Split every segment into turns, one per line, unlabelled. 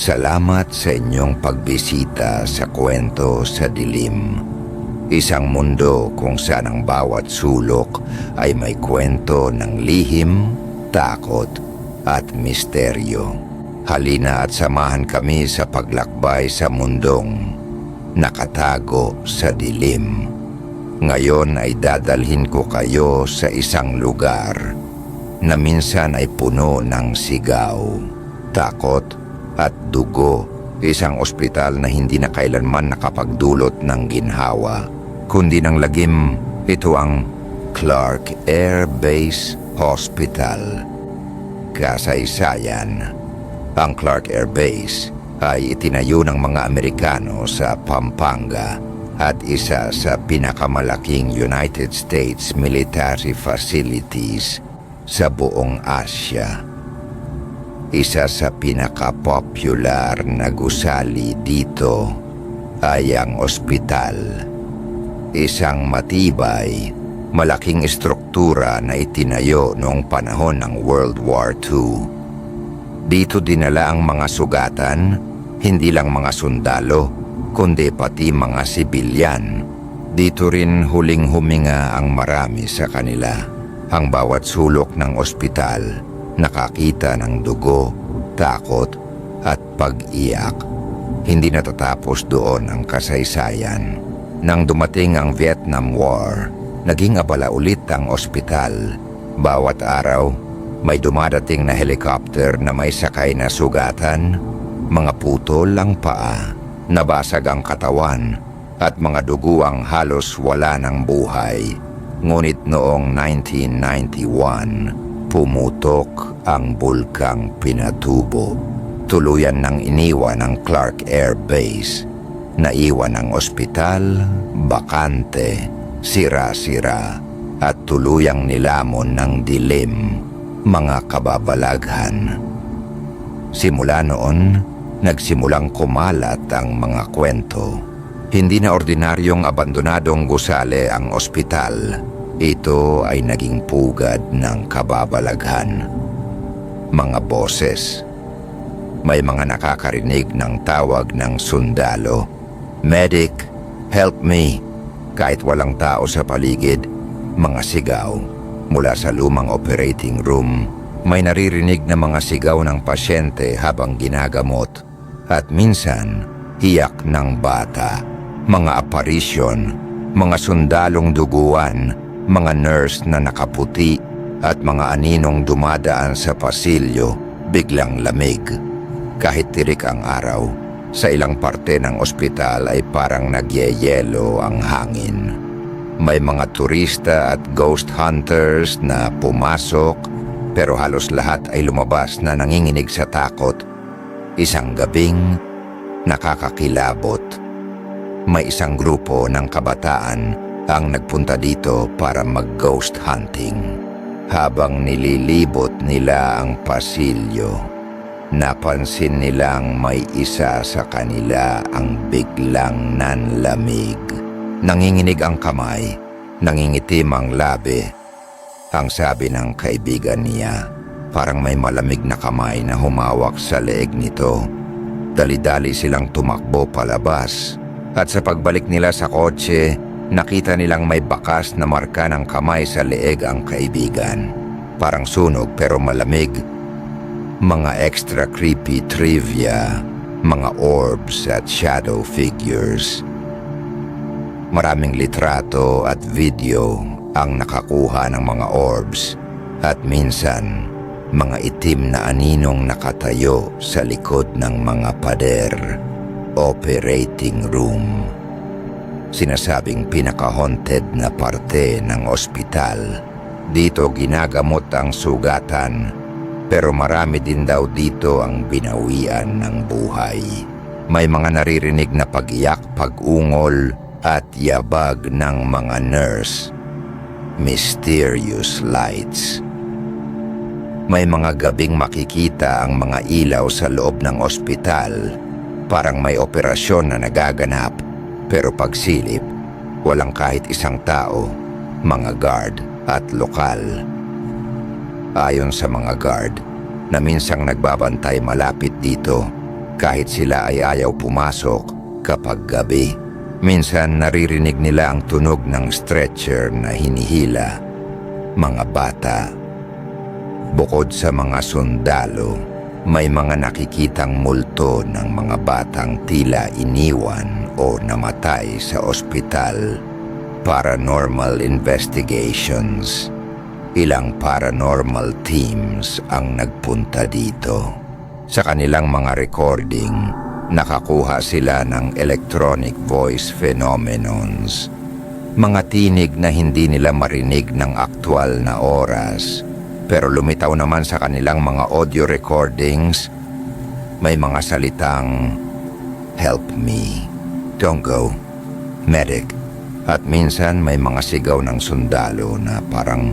Salamat sa inyong pagbisita sa kwento sa dilim. Isang mundo kung saan ang bawat sulok ay may kwento ng lihim, takot at misteryo. Halina at samahan kami sa paglakbay sa mundong nakatago sa dilim. Ngayon ay dadalhin ko kayo sa isang lugar na minsan ay puno ng sigaw, takot at dugo. Isang ospital na hindi na kailanman nakapagdulot ng ginhawa, kundi ng lagim. Ito ang Clark Air Base Hospital. Kasaysayan. Ang Clark Air Base ay itinayo ng mga Amerikano sa Pampanga at isa sa pinakamalaking United States military facilities sa buong Asya. Isa sa pinaka-popular na gusali dito ay ang ospital. Isang matibay, malaking estruktura na itinayo noong panahon ng World War II. Dito dinala ang mga sugatan, hindi lang mga sundalo, kundi pati mga sibilyan. Dito rin huling huminga ang marami sa kanila. Ang bawat sulok ng ospital, nakakita ng dugo, takot at pag-iyak. Hindi natatapos doon ang kasaysayan. Nang dumating ang Vietnam War, naging abala ulit ang ospital. Bawat araw, may dumadating na helicopter na may sakay na sugatan, mga putol ang paa, nabasag ang katawan, at mga dugo ang halos wala ng buhay. Ngunit noong 1991, pumutok ang bulkang Pinatubo. Tuluyan ng iniwan ng Clark Air Base. Naiwan ang ospital, bakante, sira-sira, at tuluyang nilamon ng dilim, mga kababalaghan. Simula noon, nagsimulang kumalat ang mga kwento. Hindi na ordinaryong abandonadong gusale ang ospital. Ito ay naging pugad ng kababalaghan. Mga boses. May mga nakakarinig ng tawag ng sundalo. Medic, help me. Kahit walang tao sa paligid, mga sigaw. Mula sa lumang operating room, may naririnig na mga sigaw ng pasyente habang ginagamot. At minsan, hiyak ng bata mga aparisyon, mga sundalong duguan, mga nurse na nakaputi at mga aninong dumadaan sa pasilyo biglang lamig. Kahit tirik ang araw, sa ilang parte ng ospital ay parang nagyeyelo ang hangin. May mga turista at ghost hunters na pumasok pero halos lahat ay lumabas na nanginginig sa takot. Isang gabing nakakakilabot may isang grupo ng kabataan ang nagpunta dito para mag-ghost hunting. Habang nililibot nila ang pasilyo, napansin nilang may isa sa kanila ang biglang nanlamig. Nanginginig ang kamay, nangingitim ang labi. Ang sabi ng kaibigan niya, parang may malamig na kamay na humawak sa leeg nito. Dali-dali silang tumakbo palabas at sa pagbalik nila sa kotse, nakita nilang may bakas na marka ng kamay sa leeg ang kaibigan. Parang sunog pero malamig. Mga extra creepy trivia, mga orbs at shadow figures. Maraming litrato at video ang nakakuha ng mga orbs at minsan mga itim na aninong nakatayo sa likod ng mga pader operating room. Sinasabing pinaka-haunted na parte ng ospital. Dito ginagamot ang sugatan, pero marami din daw dito ang binawian ng buhay. May mga naririnig na pag-iyak, pag-ungol at yabag ng mga nurse. Mysterious lights. May mga gabing makikita ang mga ilaw sa loob ng ospital Parang may operasyon na nagaganap pero pagsilip, walang kahit isang tao, mga guard at lokal. Ayon sa mga guard na minsang nagbabantay malapit dito, kahit sila ay ayaw pumasok kapag gabi. Minsan naririnig nila ang tunog ng stretcher na hinihila. Mga bata. Bukod sa mga sundalo, may mga nakikitang multo ng mga batang tila iniwan o namatay sa ospital. Paranormal investigations. Ilang paranormal teams ang nagpunta dito. Sa kanilang mga recording, nakakuha sila ng electronic voice phenomenons. Mga tinig na hindi nila marinig ng aktwal na oras. Pero lumitaw naman sa kanilang mga audio recordings, may mga salitang, Help me, don't go, medic. At minsan may mga sigaw ng sundalo na parang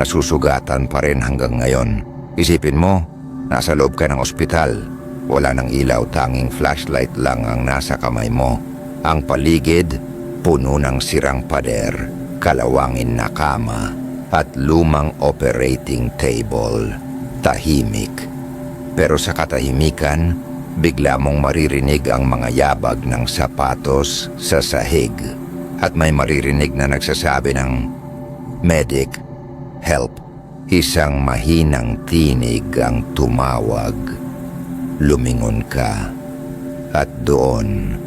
nasusugatan pa rin hanggang ngayon. Isipin mo, nasa loob ka ng ospital. Wala ng ilaw, tanging flashlight lang ang nasa kamay mo. Ang paligid, puno ng sirang pader, kalawangin na kama, at lumang operating table. Tahimik. Pero sa katahimikan, bigla mong maririnig ang mga yabag ng sapatos sa sahig. At may maririnig na nagsasabi ng, Medic, help. Isang mahinang tinig ang tumawag. Lumingon ka. At doon,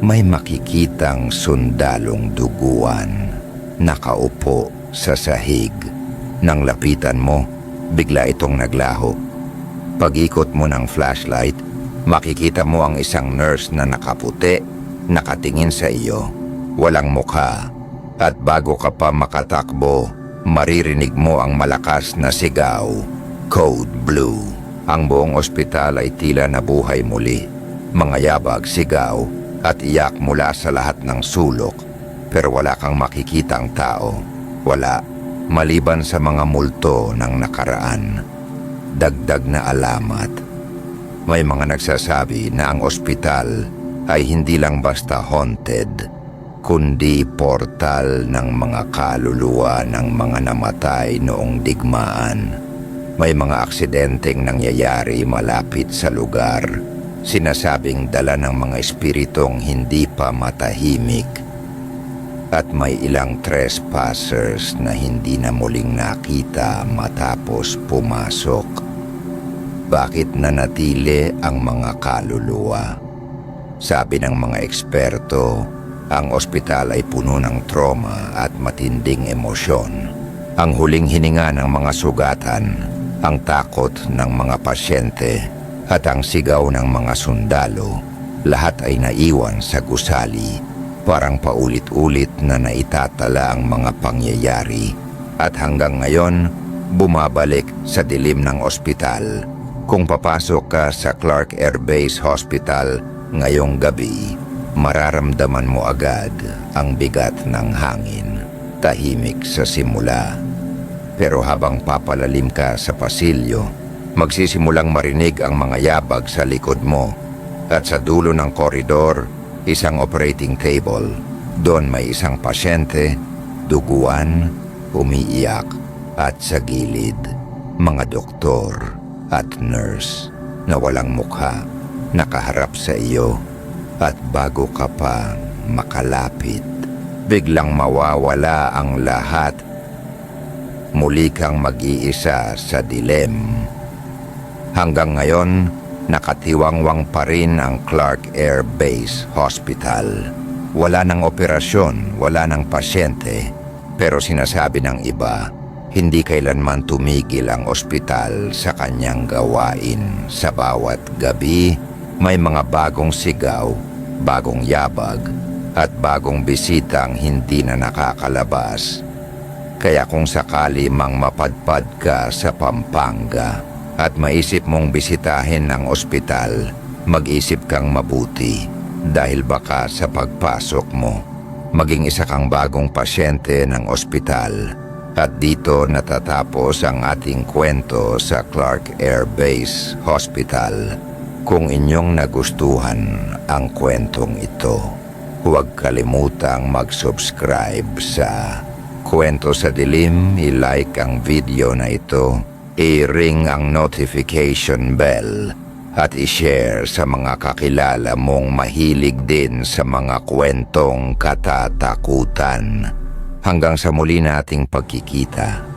may makikitang sundalong duguan. Nakaupo sa sahig. Nang lapitan mo, bigla itong naglaho. Pag-ikot mo ng flashlight, makikita mo ang isang nurse na nakaputi, nakatingin sa iyo. Walang mukha. At bago ka pa makatakbo, maririnig mo ang malakas na sigaw. Code Blue. Ang buong ospital ay tila nabuhay muli. Mga yabag, sigaw, at iyak mula sa lahat ng sulok. Pero wala kang makikitang tao. Wala. Maliban sa mga multo ng nakaraan. Dagdag na alamat. May mga nagsasabi na ang ospital ay hindi lang basta haunted, kundi portal ng mga kaluluwa ng mga namatay noong digmaan. May mga aksidenteng nangyayari malapit sa lugar, sinasabing dala ng mga espiritong hindi pa matahimik. At may ilang trespassers na hindi na muling nakita matapos pumasok. Bakit nanatili ang mga kaluluwa? Sabi ng mga eksperto, ang ospital ay puno ng trauma at matinding emosyon. Ang huling hininga ng mga sugatan, ang takot ng mga pasyente at ang sigaw ng mga sundalo, lahat ay naiwan sa gusali. Parang paulit-ulit na naitatala ang mga pangyayari at hanggang ngayon bumabalik sa dilim ng ospital. Kung papasok ka sa Clark Air Base Hospital ngayong gabi, mararamdaman mo agad ang bigat ng hangin. Tahimik sa simula. Pero habang papalalim ka sa pasilyo, magsisimulang marinig ang mga yabag sa likod mo. At sa dulo ng koridor, isang operating table. Doon may isang pasyente, duguan, umiiyak, at sa gilid, mga doktor at nurse na walang mukha nakaharap sa iyo at bago ka pa makalapit, biglang mawawala ang lahat. Muli kang mag-iisa sa dilem. Hanggang ngayon, nakatiwangwang pa rin ang Clark Air Base Hospital. Wala ng operasyon, wala ng pasyente, pero sinasabi ng iba, hindi kailanman tumigil ang ospital sa kanyang gawain. Sa bawat gabi, may mga bagong sigaw, bagong yabag, at bagong bisitang hindi na nakakalabas. Kaya kung sakali mang mapadpad ka sa Pampanga at maisip mong bisitahin ang ospital, mag-isip kang mabuti dahil baka sa pagpasok mo, maging isa kang bagong pasyente ng ospital at dito natatapos ang ating kwento sa Clark Air Base Hospital. Kung inyong nagustuhan ang kwentong ito, huwag kalimutang mag-subscribe sa Kwento sa Dilim, i-like ang video na ito, i-ring ang notification bell, at ishare sa mga kakilala mong mahilig din sa mga kwentong katatakutan. Hanggang sa muli nating pagkikita,